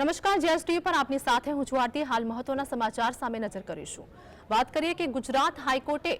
નમસ્કાર જીએસટી પર આપની સાથે હું છું હાલ મહત્વના સમાચાર સામે નજર કરીશું. વાત કરીએ કે ગુજરાત હાઈકોર્ટે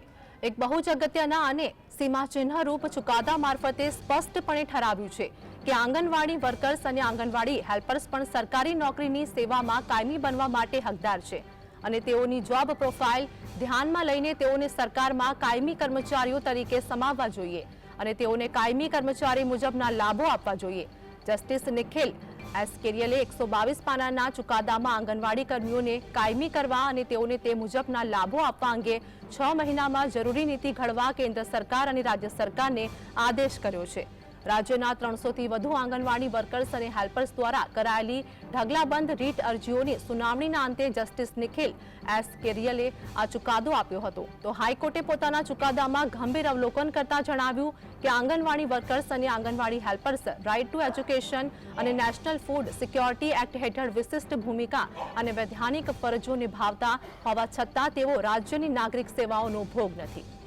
એક બહુ જ અગત્યના અને સીમાચિહ્નરૂપ ચુકાદા મારફતે સ્પષ્ટપણે ઠરાવ્યું છે કે આંગણવાડી વર્કર્સ અને આંગણવાડી હેલ્પર્સ પણ સરકારી નોકરીની સેવામાં કાયમી બનવા માટે હકદાર છે અને તેઓની જોબ પ્રોફાઇલ ધ્યાનમાં લઈને તેઓને સરકારમાં કાયમી કર્મચારીઓ તરીકે સમાવવા જોઈએ અને તેઓને કાયમી કર્મચારી મુજબના લાભો આપવા જોઈએ. જસ્ટિસ નિખિલ એસ કેરિયલે એકસો બાવીસ પાનાના ચુકાદામાં આંગણવાડી કર્મીઓને કાયમી કરવા અને તેઓને તે મુજબના લાભો આપવા અંગે છ મહિનામાં જરૂરી નીતિ ઘડવા કેન્દ્ર સરકાર અને રાજ્ય સરકારને આદેશ કર્યો છે. રાજ્યના ત્રણસોથી વધુ આંગણવાડી વર્કર્સ અને હેલ્પર્સ દ્વારા કરાયેલી ઢગલાબંધ રીટ અરજીઓની સુનાવણીના અંતે જસ્ટિસ નિખિલ એસ કેરિયલે આ ચુકાદો આપ્યો હતો. તો હાઈકોર્ટે પોતાના ચુકાદામાં ગંભીર અવલોકન કરતા જણાવ્યું કે આંગણવાડી વર્કર્સ અને anganwadi helpers right to education અને નેશનલ ફૂડ સિક્યોરિટી એક્ટ હેઠળ વિશિષ્ટ ભૂમિકા અને વૈધાનિક ફરજો નિભાવતા હોવા છતાં તેઓ રાજ્યની નાગરિક સેવાઓનો ભોગ નથી.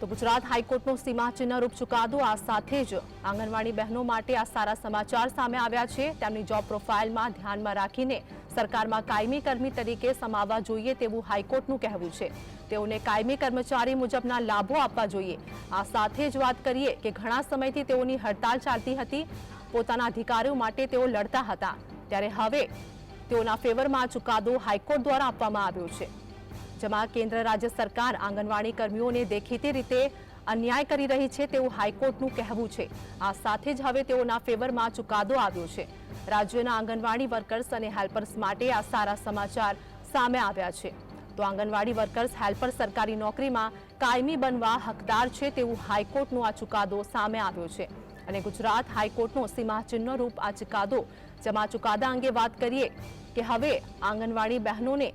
તો ગુજરાત હાઈકોર્ટનો સીમાચિહ્નરૂપ ચુકાદો આ સાથે જ આંગણવાડી બહેનો માટે આ સારા સમાચાર સામે આવ્યા છે. તેમની જોબ પ્રોફાઇલમાં ધ્યાનમાં રાખીને સરકારમાં કાયમી કર્મી તરીકે સમાવવા જોઈએ તેવું હાઈકોર્ટનું કહેવું છે. તેઓને કાયમી કર્મચારી મુજબના લાભો આપવા જોઈએ. આ સાથે જ વાત કરીએ કે ઘણા સમયથી તેઓની હડતાલ ચાલતી હતી. પોતાના અધિકારીઓ માટે તેઓ લડતા હતા. ત્યારે હવે તેઓના ફેવરમાં ચુકાદો હાઈકોર્ટ દ્વારા આપવામાં આવ્યો છે. જેમાં કેન્દ્ર રાજ્ય સરકાર આંગણવાડી કર્મીઓને દેખીતી રીતે અન્યાય કરી રહી છે તેવું હાઈકોર્ટનું કહેવું છે. આ સાથે જ હવે તેઓના ફેવરમાં ચુકાદો આવ્યો છે. રાજ્યના આંગણવાડી વર્કર્સ અને હેલ્પર્સ માટે આ સારા સમાચાર સામે આવ્યા છે. તો આંગણવાડી વર્કર્સ હેલ્પર સરકારી નોકરીમાં કાયમી બનવા હકદાર છે તેવું હાઈકોર્ટનો આ ચુકાદો સામે આવ્યો છે. અને ગુજરાત હાઈકોર્ટનો સીમાચિહ્ન રૂપ આ ચુકાદો, જેમાં ચુકાદા અંગે વાત કરીએ કે હવે આંગણવાડી બહેનોને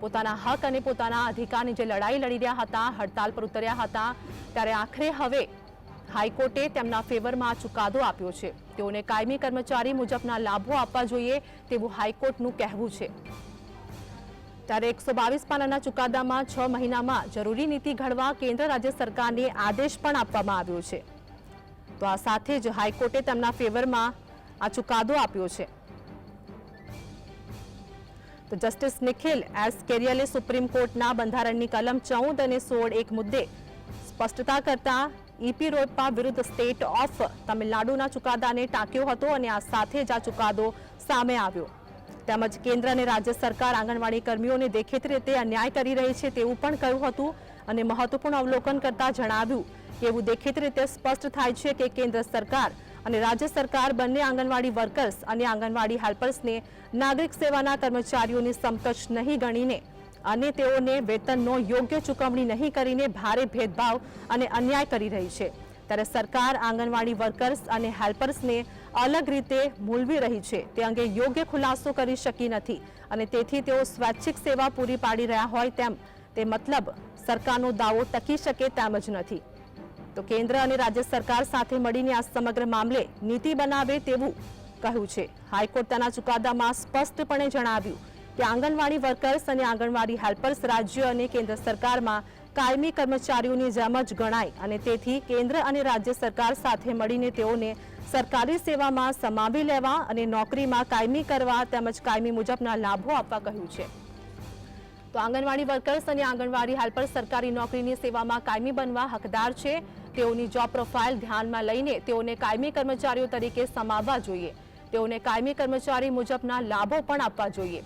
પોતાના હક અને પોતાના અધિકારની જે લડાઈ લડી રહ્યા હતા, હડતાલ પર ઉતર્યા હતા, ત્યારે આખરે હવે હાઈકોર્ટે તેમના ફેવરમાં ચુકાદો આપ્યો છે. તેઓને કાયમી કર્મચારી મુજબના લાભો આપવા જોઈએ તેવું હાઈકોર્ટનું કહેવું છે. ત્યારે એકસો બાવીસ પાનાના ચુકાદામાં છ મહિનામાં જરૂરી નીતિ ઘડવા કેન્દ્ર રાજ્ય સરકારને આદેશ પણ આપવામાં આવ્યો છે. તો આ સાથે જ હાઈકોર્ટે તેમના ફેવરમાં આ ચુકાદો આપ્યો છે. તો જસ્ટિસ નિખિલ એસ કેરિયલે સુપ્રીમ કોર્ટના બંધારણની કલમ ચૌદ અને સોળ એક મુદ્દે સ્પષ્ટતા કરતા ઈપી રોયપ્પા વિરુદ્ધ સ્ટેટ ઓફ તમિલનાડુના ચુકાદાને ટાંક્યો હતો અને આ સાથે જ આ ચુકાદો સામે આવ્યો. તેમજ કેન્દ્ર અને રાજ્ય સરકાર આંગણવાડી કર્મીઓને દેખીતી રીતે અન્યાય કરી રહી છે તેવું પણ કહ્યું હતું અને મહત્વપૂર્ણ અવલોકન કરતા જણાવ્યું. કે એવું દેખીતી રીતે સ્પષ્ટ થાય છે કે કેન્દ્ર સરકાર અને રાજ્ય સરકાર, બંને આંગણવાડી વર્કર્સ અને આંગણવાડી હેલ્પર્સને નાગરિક સેવાના કર્મચારીઓની સમકક્ષ નહીં ગણીને અને તેઓને વેતનનો યોગ્ય ચૂકવણી નહીં કરીને ભારે ભેદભાવ અને અન્યાય કરી રહી છે. ત્યારે સરકાર, આંગણવાડી વર્કર્સ અને હેલ્પર્સને અલગ રીતે મૂલવી રહી છે. તે અંગે યોગ્ય ખુલાસો કરી શકી નથી અને તેથી તેઓ સ્વૈચ્છિક સેવા પૂરી પાડી રહ્યા હોય તેમ તે મતલબ સરકારનો દાવો ટકી શકે તેમ જ નથી. તો કેન્દ્ર અને રાજ્ય સરકાર સાથે મળીને આ સમગ્ર મામલે નીતિ બનાવે તેવું કહ્યું છે. હાઈકોર્ટ તેના ચુકાદામાં સ્પષ્ટપણે જણાવ્યું કે આંગણવાડી વર્કર્સ અને આંગણવાડી હેલ્પર્સ રાજ્ય અને કેન્દ્ર સરકારમાં કાયમી કર્મચારીઓની જેમ જ ગણાય અને તેથી કેન્દ્ર અને રાજ્ય સરકાર સાથે મળીને તેઓને સરકારી સેવામાં સમાવી લેવા અને નોકરીમાં કાયમી કરવા તેમજ કાયમી મુજબના લાભો આપવા કહ્યું છે. તો આંગણવાડી વર્કર્સ અને આંગણવાડી હેલ્પર સરકારી નોકરીની સેવામાં કાયમી બનવા હકદાર છે. તેઓની જોબ પ્રોફાઇલ ધ્યાનમાં લઈને તેઓને કાયમી કર્મચારીઓ તરીકે સમાવવા જોઈએ. તેઓને કાયમી કર્મચારી મુજબના લાભો પણ આપવા જોઈએ.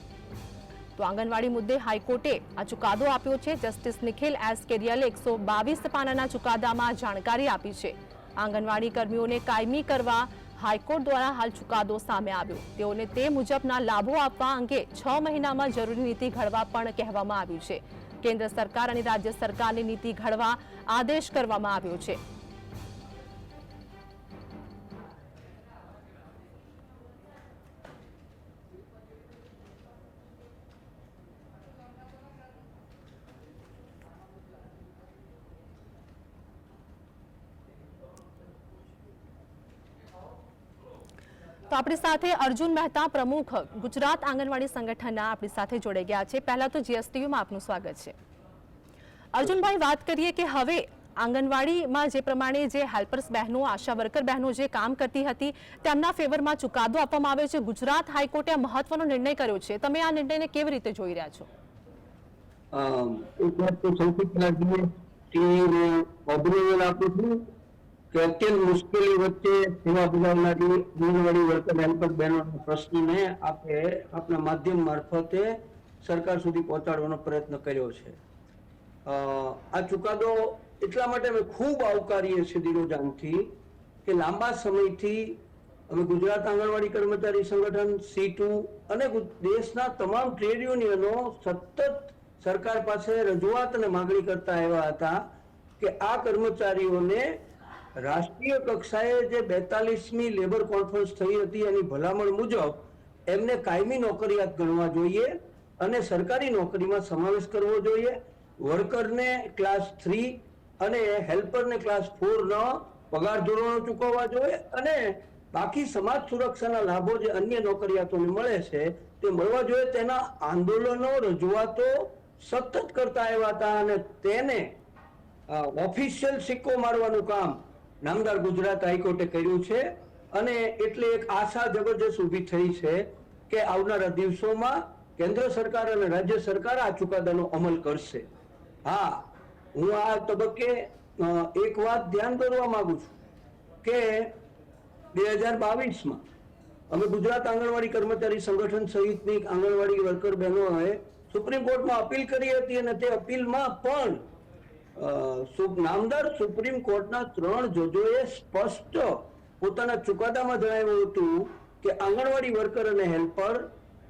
તો આંગણવાડી મુદ્દે હાઈકોર્ટે આ ચુકાદો આપ્યો છે. જસ્ટિસ નિખિલ એસ કેરિયલે એકસો બાવીસ પાનાના ચુકાદામાં જાણકારી આપી છે. આંગણવાડી કર્મીઓને કાયમી કરવા હાઈકોર્ટ દ્વારા હાલ ચુકાદો સામે આવ્યો. તેઓને તે મુજબના લાભો આપવા અંગે છ મહિનામાં જરૂરી નીતિ ઘડવા પણ કહેવામાં આવ્યું છે. કેન્દ્ર સરકાર અને રાજ્ય સરકારની નીતિ ઘડવા આદેશ કરવામાં આવ્યો છે. તો આપણી સાથે અર્જુન મહેતા પ્રમુખ ગુજરાત આંગણવાડી સંગઠનના આપણી સાથે જોડાઈ ગયા છે. પહેલા તો જીએસટીયુમાં આપનું સ્વાગત છે. અર્જુનભાઈ, વાત કરીએ કે હવે આંગણવાડીમાં જે પ્રમાણે જે હેલ્પર્સ બહેનો, આશા વર્કર બહેનો જે કામ કરતી હતી, તેમના ફેવરમાં ચુકાદો આપવામાં આવ્યો છે. ગુજરાત હાઈકોર્ટે મહત્વનો નિર્ણય કર્યો છે. તમે આ નિર્ણયને કેવી રીતે જોઈ રહ્યા છો? એક વાત તો સૌથી ટીવીને અભિનંદન આપું છું કે અત્યંત મુશ્કેલી વચ્ચે સેવા બજાવનારી આંગણવાડી વર્કર હેલ્પર બહેનોના પ્રશ્નને આપણે આપણા માધ્યમ મારફતે સરકાર સુધી પહોંચાડવાનો પ્રયત્ન કર્યો છે. આ ચુકાદો એટલા માટે અમે ખૂબ આવકારીએ છીએ દિરોજાનથી કે લાંબા સમયથી અમે ગુજરાત આંગણવાડી કર્મચારી સંગઠન સી ટુ અને દેશના તમામ ટ્રેડ યુનિયનો સતત સરકાર પાસે રજૂઆત અને માગણી કરતા આવ્યા હતા કે આ કર્મચારીઓને રાષ્ટ્રીય કક્ષાએ જે બેતાલીસમી લેબર કોન્ફરન્સ થઈ હતી એની ભલામણ મુજબ એમને કાયમી નોકરિયાત ગણવા જોઈએ અને સરકારી નોકરીમાં સમાવેશ કરવો જોઈએ. વર્કરને ક્લાસ થ્રી અને હેલ્પરને ક્લાસ ફોર ન પગાર ધોરણો ચૂકવવા જોઈએ અને બાકી સમાજ સુરક્ષાના લાભો જે અન્ય નોકરિયાતોને મળે છે તે મળવા જોઈએ. તેના આંદોલનો રજૂઆતો સતત કરતા આવ્યા હતા અને તેને ઓફિશિયલ સિક્કો મારવાનું કામ નામદાર ગુજરાત હાઈકોર્ટે કર્યું છે અને એટલે એક આશા જબરજસ્ત ઊભી થઈ છે કે આવનારા દિવસોમાં કેન્દ્ર સરકાર અને રાજ્ય સરકાર આ ચુકાદાનો અમલ કરશે. હા, હું આ તબક્કે એક વાત ધ્યાન દોરવા માંગુ છું કે બે હજાર બાવીસમાં અમે ગુજરાત આંગણવાડી કર્મચારી સંગઠન સહિતની આંગણવાડી વર્કર બહેનોએ સુપ્રીમ કોર્ટમાં અપીલ કરી હતી અને તે અપીલમાં પણ નામદાર સુપ્રીમ કોર્ટના ત્રણ જજોએ સ્પષ્ટ પોતાના ચુકાદામાં જણાવ્યું હતું કે આંગણવાડી વર્કર અને હેલ્પર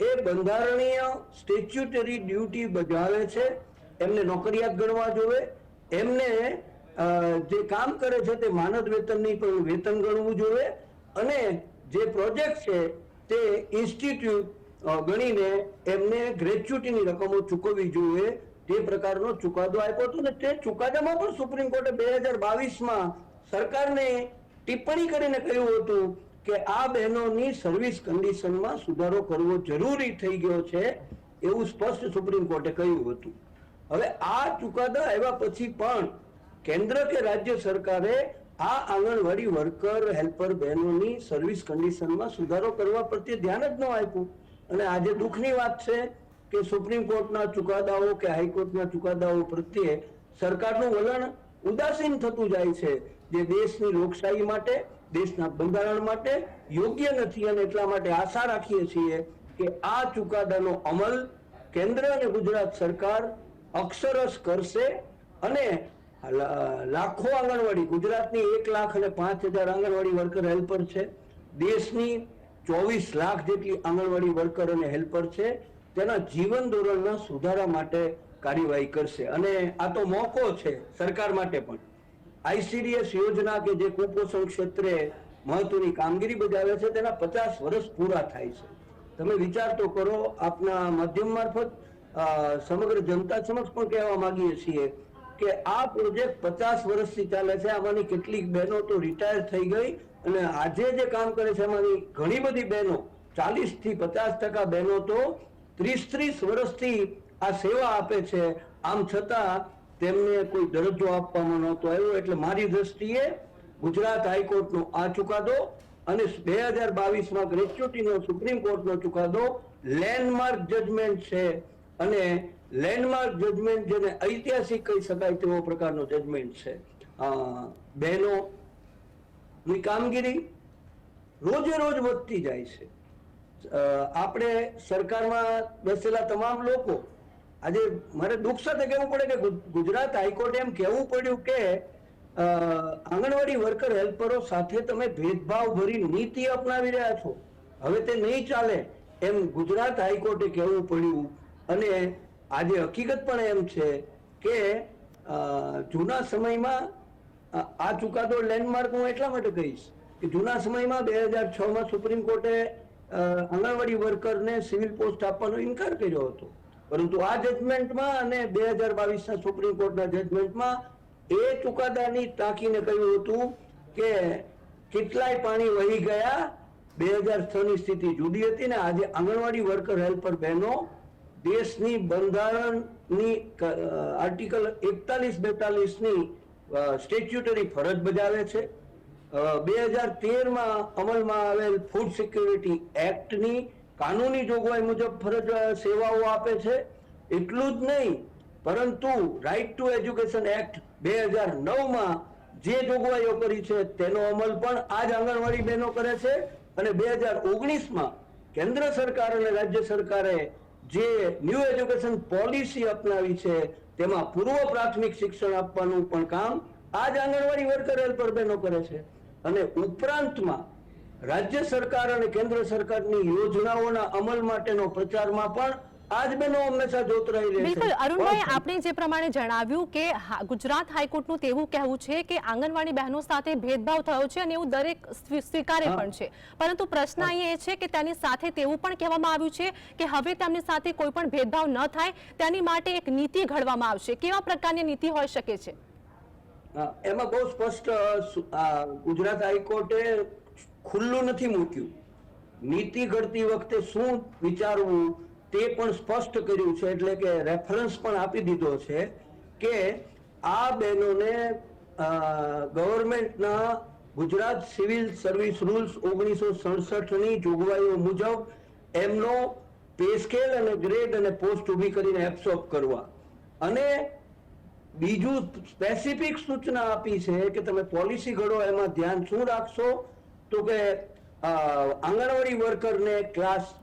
એ બંધારણીય સ્ટેચ્યુટરી ડ્યુટી બજાવે છે, એમને નોકરિયાત ગણવા જોવે, એમને જે કામ કરે છે તે માનદ વેતનની પણ વેતન ગણવું જોઈએ અને જે પ્રોજેક્ટ છે તે ઇન્સ્ટિટ્યૂટ ગણીને એમને ગ્રેચ્યુટીની રકમો ચૂકવવી જોઈએ તે પ્રકારનો ચુકાદો આપ્યો હતો ને તે ચુકાદામાં પણ સુપ્રીમ કોર્ટે બે હજાર બાવીસમાં સરકારને ટિપ્પણી કરીને કહ્યું હતું કે આ બહેનોની સર્વિસ કન્ડિશનમાં સુધારો કરવો જરૂરી થઈ ગયો છે એવું સ્પષ્ટ સુપ્રીમ કોર્ટે કહ્યું હતું. હવે આ ચુકાદા આવ્યા પછી પણ કેન્દ્ર કે રાજ્ય સરકારે આ આંગણવાડી વર્કર હેલ્પર બહેનોની સર્વિસ કન્ડિશનમાં સુધારો કરવા પ્રત્યે ધ્યાન જ ન આપ્યું. અને આજે દુઃખની વાત છે કે સુપ્રીમ કોર્ટના ચુકાદાઓ કે હાઈકોર્ટના ચુકાદાઓ પ્રત્યે સરકારનું વલણ ઉદાસીન થતું જાય છે જે દેશની લોકશાહી માટે, દેશના બંધારણ માટે યોગ્ય નથી અને એટલા માટે આશા રાખીએ છીએ કે આ ચુકાદાનો અમલ કેન્દ્ર અને ગુજરાત સરકાર અક્ષરસ કરશે અને લાખો આંગણવાડી, ગુજરાતની એક લાખ અને પાંચ હજાર આંગણવાડી વર્કર હેલ્પર છે. દેશની ચોવીસ લાખ જેટલી આંગણવાડી વર્કર અને હેલ્પર છે. તેના જીવન ધોરણના સુધારા માટે કાર્યવાહી કરશે. અને આ તો મોકો છે સરકાર માટે પણ. આઈસીડીએસ યોજના કે જે કુપોષણ ક્ષેત્રે મહત્વની કામગીરી બજાવે છે, તેના પચાસ વર્ષ પૂરા થાય છે. તમે વિચાર તો કરો, આપના માધ્યમ મારફત સમગ્ર જનતા સમક્ષ પણ કહેવા માંગીએ છીએ કે આ પ્રોજેક્ટ પચાસ વર્ષથી ચાલે છે. આમાંની કેટલીક બહેનો તો રિટાયર થઈ ગઈ અને આજે જે કામ કરે છે એમાંની ઘણી બધી બહેનો ચાલીસથી પચાસ ટકા બહેનો તો ત્રીસ ત્રીસ વર્ષથી આ સેવા આપે છે. આમ છતાં તેમને કોઈ દરજ્જો આપવામાં નહોતો આવ્યો. એટલે મારી દ્રષ્ટિએ ગુજરાત હાઈકોર્ટનો આ ચુકાદો અને બે હજાર બાવીસમાં ગ્રેચ્યુટીનો સુપ્રીમ કોર્ટનો ચુકાદો લેન્ડમાર્ક જજમેન્ટ છે. અને લેન્ડમાર્ક જજમેન્ટ જેને ઐતિહાસિક કહી શકાય તેવો પ્રકારનો જજમેન્ટ છે. અ, બહેનો ની કામગીરી રોજે રોજ વધતી જાય છે. આપણે સરકારમાં બેસેલા તમામ લોકો, આજે મારે દુઃખ સાથે કહેવું પડે કે ગુજરાત હાઈકોર્ટે એમ કહેવું પડ્યું કે આંગણવાડી વર્કર હેલ્પરો સાથે તમે ભેદભાવ ભરી નીતિ અપનાવી રહ્યા છો. હવે તે નહીં ચાલે એમ ગુજરાત હાઈકોર્ટે કહેવું પડ્યું અને આજે હકીકત પણ એમ છે કે જૂના સમયમાં આ ચુકાદો લેન્ડમાર્ક હું એટલા માટે કહીશ કે જૂના સમયમાં બે હજાર છમાં સુપ્રીમ કોર્ટે આંગણવાડી વર્કરને સિવિલ પોસ્ટ આપવાનો ઇનકાર કર્યો હતો. પરંતુ આ જજમેન્ટમાં અને બે હજાર બાવીસના સુપ્રીમ કોર્ટના જજમેન્ટમાં એ ચુકાદાની ટાંકીને કહ્યું હતું કે કેટલાય પાણી વહી ગયા, બે હજાર છની સ્થિતિ જુદી હતી ને આજે આંગણવાડી વર્કર હેલ્પર બહેનો દેશની બંધારણની આર્ટિકલ એકતાલીસ બેતાલીસની સ્ટેચ્યુટરી ફરજ બજાવે છે. બે હજાર તેરમાં અમલમાં આવેલ ફૂડ સિક્યુરિટી એક્ટની કાનૂની જોગવાઈ મુજબ ફરજ સેવાઓ આપે છે. એટલું જ નહીં, પરંતુ રાઇટ ટુ એજ્યુકેશન એક્ટ બે હજાર નવમાં જે જોગવાઈઓ કરી છે, તેનો અમલ પણ આ જ આંગણવાડી બહેનો કરે છે. અને બે હજાર ઓગણીસમાં કેન્દ્ર સરકાર અને રાજ્ય સરકારે જે ન્યૂ એજ્યુકેશન પોલિસી અપનાવી છે, તેમાં પૂર્વ પ્રાથમિક શિક્ષણ આપવાનું પણ કામ આ જ આંગણવાડી વર્કર હેલ્પર બહેનો કરે છે. અને ઉપરાંતમાં રાજ્ય સરકાર અને કેન્દ્ર સરકારની યોજનાઓના અમલ માટેનો પ્રચારમાં પણ આ જ બહેનો હંમેશા જોતરાઈ રહે છે. બિલકુલ. અરુણભાઈ આપણે જે પ્રમાણે જણાવ્યું કે ગુજરાત હાઈકોર્ટનું તેવું કહેવું છે કે આંગણવાડી બહેનો સાથે ભેદભાવ થયો છે અને એવું દરેક સ્વીકારે પણ છે. પરંતુ પ્રશ્ન અહીં એ છે કે તેની સાથે તેવું પણ કહેવામાં આવ્યું છે કે હવે તેમની સાથે કોઈ પણ ભેદભાવ ન થાય તેની માટે એક નીતિ ઘડવામાં આવશે. કેવા પ્રકારની નીતિ હોઈ શકે છે? એમાં બહુ સ્પષ્ટ ગુજરાત હાઈકોર્ટે ખુલ્લું નથી મૂક્યું. નીતિ ઘડતી વખતે શું વિચારવું તે પણ સ્પષ્ટ કર્યું છે, એટલે કે રેફરન્સ પણ આપી દીધો છે કે આ બહેનોને ગવર્મેન્ટના ગુજરાત સિવિલ સર્વિસ રૂલ્સ ઓગણીસો સડસઠની જોગવાઈઓ મુજબ એમનો પે સ્કેલ અને ગ્રેડ અને પોસ્ટ ઊભી કરીને એબ્સોર્બ કરવા. અને બીજું સ્પેસિફિક સૂચના આપી છે કે તમે પોલિસી ઘડો, એમાં ધ્યાન શું રાખશો? તો કે આંગણવાડી વર્કરને ક્લાસ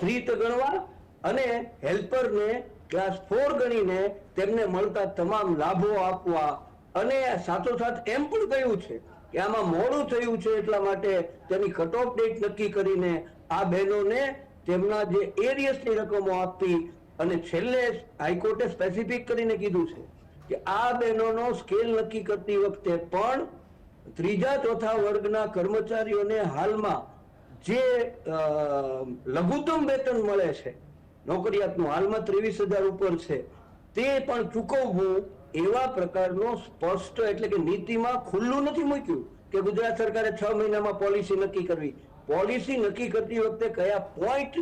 થ્રી ગણવા અને હેલ્પરને ક્લાસ ફોર ગણીને તેમને મળતા તમામ લાભો આપવા. અને સાથોસાથ એમ પણ કહ્યું છે કે આમાં મોડું થયું છે એટલા માટે તેની કટ ઓફ ડેટ નક્કી કરીને આ બહેનોને તેમના જે એરિયસની રકમો આપી અને છેલ્લે હાઈકોર્ટે સ્પેસિફિક કરીને કીધું છે. કે આ બહેનોનો સ્કેલ નક્કી કરતી વખતે પણ ત્રીજા ચોથા વર્ગના કર્મચારીઓને હાલમાં જે લઘુત્તમ વેતન મળે છે, નોકરિયાતનું હાલમાં ત્રેવીસ હજાર ઉપર છે, તે પણ ચૂકવવું એવા પ્રકારનો સ્પષ્ટ એટલે કે નીતિમાં ખુલ્લું નથી મૂક્યું કે ગુજરાત સરકારે છ મહિનામાં પોલિસી નક્કી કરવી. પોલિસી નક્કી કરતી વખતે કયા પોઈન્ટ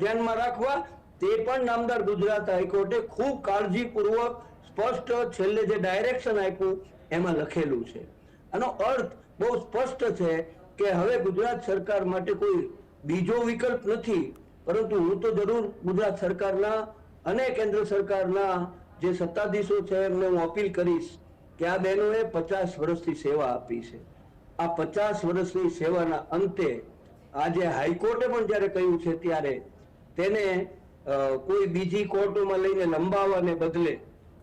ધ્યાનમાં રાખવા તે પણ નામદાર ગુજરાત હાઈકોર્ટે ખૂબ કાળજીપૂર્વક સ્પષ્ટ છેલ્લે જે ડાયરેક્શન આપ્યું, એમાં લખેલું છે. આનો અર્થ બહુ સ્પષ્ટ છે કે હવે ગુજરાત સરકાર માટે કોઈ બીજો વિકલ્પ નથી, પરંતુ હું તો જરૂર ગુજરાત સરકારના અને કેન્દ્ર સરકારના જે સત્તાધીશો છે, એમને હું અપીલ કરીશ કે આ બહેનોએ પચાસ વર્ષથી સેવા આપી છે. આ પચાસ વર્ષની સેવાના અંતે આજે હાઈકોર્ટે પણ જ્યારે કહ્યું છે, ત્યારે તેને કોઈ બીજી કોર્ટોમાં લઈને લંબાવવાને બદલે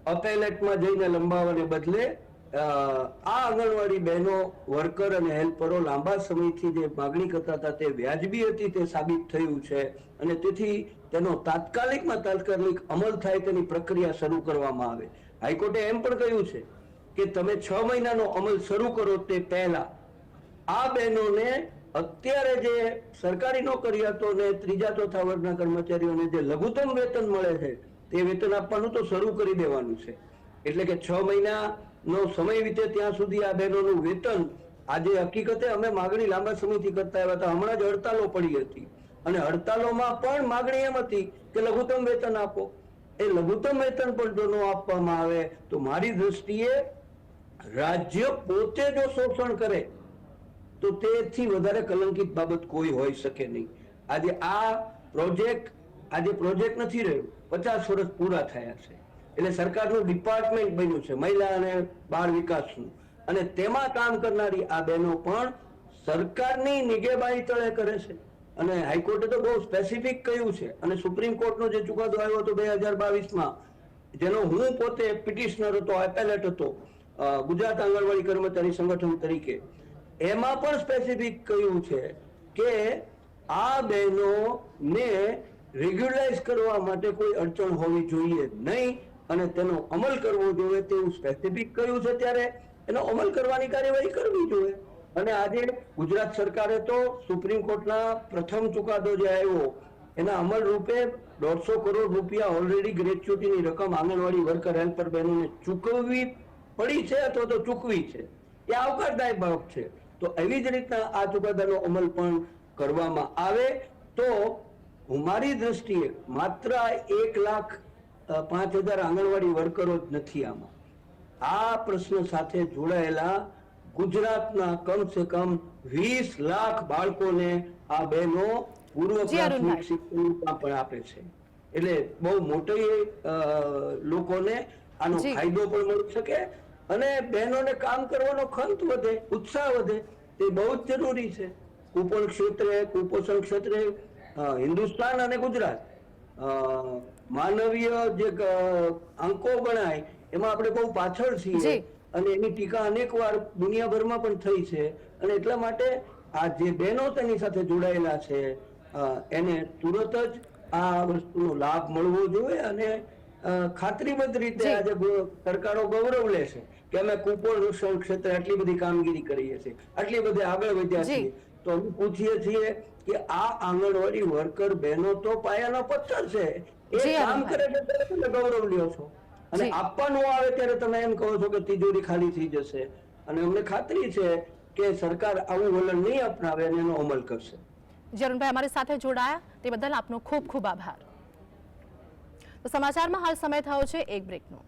અપેલેટમાં જઈને લંબાવવાને બદલે આ આંગણવાડી બહેનો, વર્કર અને હેલ્પરો લાંબા સમયથી જે માગણી કરતા હતા તે વ્યાજબી હતી, તે સાબિત થયું છે અને તેથી તેનો તાત્કાલિકમાં તાત્કાલિક અમલ થાય તેની પ્રક્રિયા શરૂ કરવામાં આવે. હાઈકોર્ટે એમ પણ કહ્યું છે કે તમે છ મહિનાનો અમલ શરૂ કરો તે પહેલા આ બહેનોને અત્યારે જે સરકારી નોકરિયાતોને ત્રીજા ચોથા વર્ગના કર્મચારીઓને જે લઘુત્તમ વેતન મળે છે તે વેતન આપવાનું તો શરૂ કરી દેવાનું છે. એટલે કે છ મહિનાનો સમય વીતે ત્યાં સુધી આ બહેનોનું વેતન આજે હકીકતે અમે માગણી લાંબા સમયથી કરતા આવ્યા હતા. હમણાં જ હડતાલો પડી હતી. અને હડતાલોમાં પણ માગણી એમ હતી કે લઘુત્તમ વેતન આપો. એ લઘુત્તમ વેતન પણ જો ન આપવામાં આવે તો મારી દ્રષ્ટિએ રાજ્ય પોતે જો શોષણ કરે તો તેથી વધારે કલંકિત બાબત કોઈ હોઈ શકે નહીં. આજે આ પ્રોજેક્ટ, આજે પ્રોજેક્ટ નથી રહ્યો. પચાસ વર્ષ પૂરા થયા છે. એટલે સરકારનું ડિપાર્ટમેન્ટ બન્યું છે, મહિલા અને બાળ વિકાસનું. અને તેમાં કામ કરનારી આ બહેનો પણ સરકારની નિગેબાઈ તળે કરે છે. અને હાઈકોર્ટે તો બહુ સ્પેસિફિક કહ્યું છે. અને સુપ્રીમ કોર્ટનો જે ચુકાદો આવ્યો હતો બે હજાર બાવીસમાં, જેનો હું પોતે પિટિશનર હતો એપેલેટ હતો ગુજરાત આંગણવાડી કર્મચારી સંગઠન તરીકે. એમાં પણ સ્પેસિફિક કહ્યું છે કે આ બહેનોને રેગ્યુલાઇઝ કરવા માટે કોઈ અડચણ હોવી જોઈએ નહીં અને તેનો અમલ કરવો જોઈએ તેવું સ્પેસિફિક કહ્યું છે ત્યારે એનો અમલ કરવાની કાર્યવાહી કરવી જોઈએ. અને આજે ગુજરાત સરકારે તો સુપ્રીમ કોર્ટના પ્રથમ ચુકાદો જે આવ્યો, એના અમલ રૂપે દોઢસો કરોડ રૂપિયા ઓલરેડી ગ્રેચ્યુટીની રકમ આંગણવાડી વર્કર હેલ્પર બહેનોને ચૂકવવી પડી છે અથવા તો ચૂકવી છે? એ આવકારદાયક બાબત છે. તો એવી જ રીતના આ ચુકાદાનો અમલ પણ કરવામાં આવે. તો હું મારી દ્રષ્ટિએ માત્ર એક લાખ પાંચ હજાર આંગણવાડી વર્કરો જ નથી આમાં. આ પ્રશ્ન સાથે જોડાયેલા ગુજરાતના કમસે કમ વીસ લાખ બાળકોને આ બહેનો પૂર્વ પ્રાથમિક શિક્ષણ પણ આપે છે. એટલે બહુ મોટી લોકોને આનો ફાયદો પણ મળી શકે અને બહેનોને કામ કરવાનો ખંત વધે ઉત્સાહ વધે તે બહુ જ જરૂરી છે. કુપોષણ ક્ષેત્રે કુપોષણ ક્ષેત્રે હિન્દુસ્તાન અને ગુજરાત. માનવીય જે અંકો ગણાય એમાં આપણે બહુ પાછળ છીએ અને એની ટીકા અનેક વાર દુનિયાભરમાં પણ થઈ છે. અને એટલા માટે આ જે બહેનો તેની સાથે જોડાયેલા છે એને તુરત જ આ વસ્તુનો લાભ મળવો જોઈએ અને ખાતરીબદ્ધ રીતે આજે સરકારો ગૌરવ લેશે કે અમે કુપોષણ ક્ષેત્રે આટલી બધી કામગીરી કરીએ છીએ. આટલી બધી આગળ વધ્યા છીએ. તો અમે પૂછીએ છીએ કે આ આંગણવાડી વર્કર બહેનો તો પાયાનો પથ્થર છે. એ કામ કરે છે ત્યારે તમે ગૌરવ લ્યો છો. અને આપવાનું આવે ત્યારે તમે એમ કહો છો કે તિજોરી ખાલી થઈ જશે. અને અમને ખાતરી છે કે સરકાર આવું વલણ નહીં અપનાવે અને એનો અમલ કરશે. જી અરુણભાઈ અમારી સાથે જોડાયા. તે બદલ આપનો ખૂબ ખૂબ આભાર. તો સમાચારમાં હાલ સમય થયો છે એક બ્રેકનો.